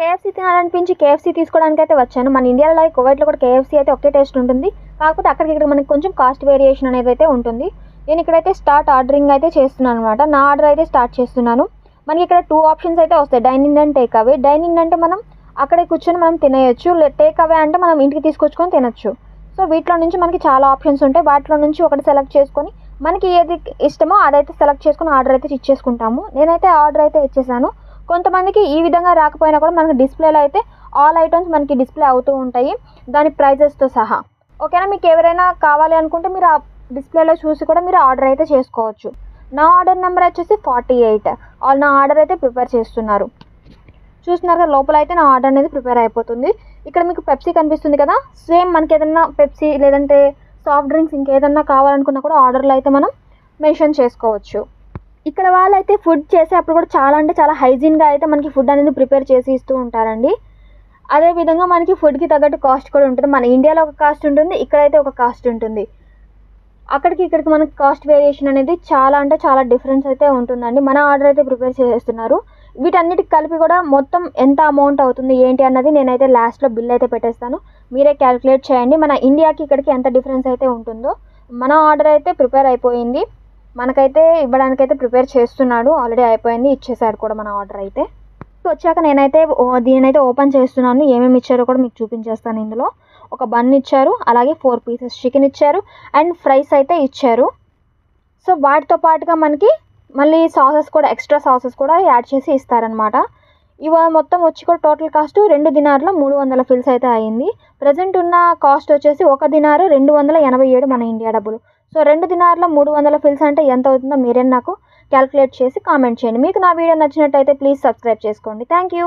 KFC తినాలనిపించి KFC తీసుకోవడానికి అయితే వచ్చాను. మన ఇండియాలో లైక్ కువైట్లో కూడా కేఎఫ్సీ అయితే ఒకే టేస్ట్ ఉంటుంది. కాకపోతే అక్కడికి ఇక్కడ మనకి కొంచెం కాస్ట్ వేరియేషన్ అనేది అయితే ఉంటుంది. నేను ఇక్కడైతే స్టార్ట్ ఆర్డరింగ్ అయితే చేస్తున్నాను అనమాట నా ఆర్డర్ అయితే స్టార్ట్ చేస్తున్నాను. మనకి ఇక్కడ టూ ఆప్షన్స్ అయితే వస్తాయి. Dining and take away dining అంటే మనం అక్కడే కూర్చొని మనం తినేయచ్చు. టేక్ అవే అంటే మనం ఇంటికి తీసుకొచ్చుకొని తినొచ్చు. సో వీటిలో నుంచి మనకి చాలా ఆప్షన్స్ ఉంటాయి. వాటిలో నుంచి ఒకటి సెలెక్ట్ చేసుకొని మనకి ఏది ఇష్టమో అదైతే సెలెక్ట్ చేసుకొని ఆర్డర్ అయితే ఇచ్చేసుకుంటాము. నేనైతే ఆర్డర్ అయితే ఇచ్చేసాను. కొంతమందికి ఈ విధంగా రాకపోయినా కూడా మనకి డిస్ప్లేలో అయితే ఆల్ ఐటమ్స్ మనకి డిస్ప్లే అవుతూ ఉంటాయి. దాని ప్రైజెస్తో సహా. ఓకేనా మీకు ఎవరైనా కావాలి అనుకుంటే మీరు ఆ డిస్ప్లేలో చూసి కూడా మీరు ఆర్డర్ అయితే చేసుకోవచ్చు. నా ఆర్డర్ నెంబర్ వచ్చేసి ఫార్టీ ఎయిట్ వాళ్ళు నా ఆర్డర్ అయితే ప్రిపేర్ చేస్తున్నారు. చూస్తున్నారు కదా లోపల అయితే నా ఆర్డర్ అనేది ప్రిపేర్ అయిపోతుంది. ఇక్కడ మీకు పెప్సీ కనిపిస్తుంది కదా? సేమ్ మనకి ఏదన్నా పెప్సీ లేదంటే సాఫ్ట్ డ్రింక్స్ ఇంకేదన్నా కావాలనుకున్నా కూడా ఆర్డర్లో అయితే మనం మెన్షన్ చేసుకోవచ్చు. ఇక్కడ వాళ్ళైతే ఫుడ్ చేసేటప్పుడు కూడా చాలా అంటే చాలా హైజీన్గా అయితే మనకి ఫుడ్ అనేది ప్రిపేర్ చేసి ఇస్తూ ఉంటారండి. అదేవిధంగా మనకి ఫుడ్కి తగ్గట్టు కాస్ట్ కూడా ఉంటుంది. మన ఇండియాలో ఒక కాస్ట్ ఉంటుంది ఇక్కడైతే ఒక కాస్ట్ ఉంటుంది. అక్కడికి ఇక్కడికి మనకి కాస్ట్ వేరియేషన్ అనేది చాలా అంటే చాలా డిఫరెన్స్ అయితే ఉంటుందండి. మన ఆర్డర్ అయితే ప్రిపేర్ చేసేస్తున్నారు వీటన్నిటికి కలిపి కూడా మొత్తం ఎంత అమౌంట్ అవుతుంది ఏంటి అన్నది నేనైతే లాస్ట్లో బిల్ అయితే పెట్టేస్తాను. మీరే క్యాలిక్యులేట్ చేయండి. మన ఇండియాకి ఇక్కడికి ఎంత డిఫరెన్స్ అయితే ఉంటుందో. మన ఆర్డర్ అయితే ప్రిపేర్ అయిపోయింది. మనకైతే ఇవ్వడానికైతే ప్రిపేర్ చేస్తున్నాడు. ఆల్రెడీ అయిపోయింది. ఇచ్చేసాడు కూడా మన ఆర్డర్ అయితే. వచ్చాక నేనైతే దీనినైతే ఓపెన్ చేస్తున్నాను. ఏమేమి ఇచ్చారో కూడా మీకు చూపించేస్తాను ఇందులో. ఒక బన్ ఇచ్చారు. అలాగే ఫోర్ పీసెస్ చికెన్ ఇచ్చారు. అండ్ ఫ్రైస్ అయితే ఇచ్చారు. సో వాటితో పాటుగా మనకి మళ్ళీ సాసెస్ కూడా ఎక్స్ట్రా సాసెస్ కూడా యాడ్ చేసి ఇస్తారనమాట ఇవ మొత్తం వచ్చి కూడా టోటల్ కాస్ట్ రెండు దినార్లో మూడు వందల ఫిల్స్ అయితే అయింది. ప్రజెంట్ ఉన్న కాస్ట్ వచ్చేసి ఒక దినారు రెండు వందల ఎనభై ఏడు మన ఇండియా డబ్బులు. సో రెండు దినార్లో మూడు వందల ఫిల్స్ అంటే ఎంత అవుతుందో మీరే నాకు క్యాలిక్యులేట్ చేసి కామెంట్ చేయండి. మీకు నా వీడియో నచ్చినట్టయితే ప్లీజ్ సబ్స్క్రైబ్ చేసుకోండి. Thank you.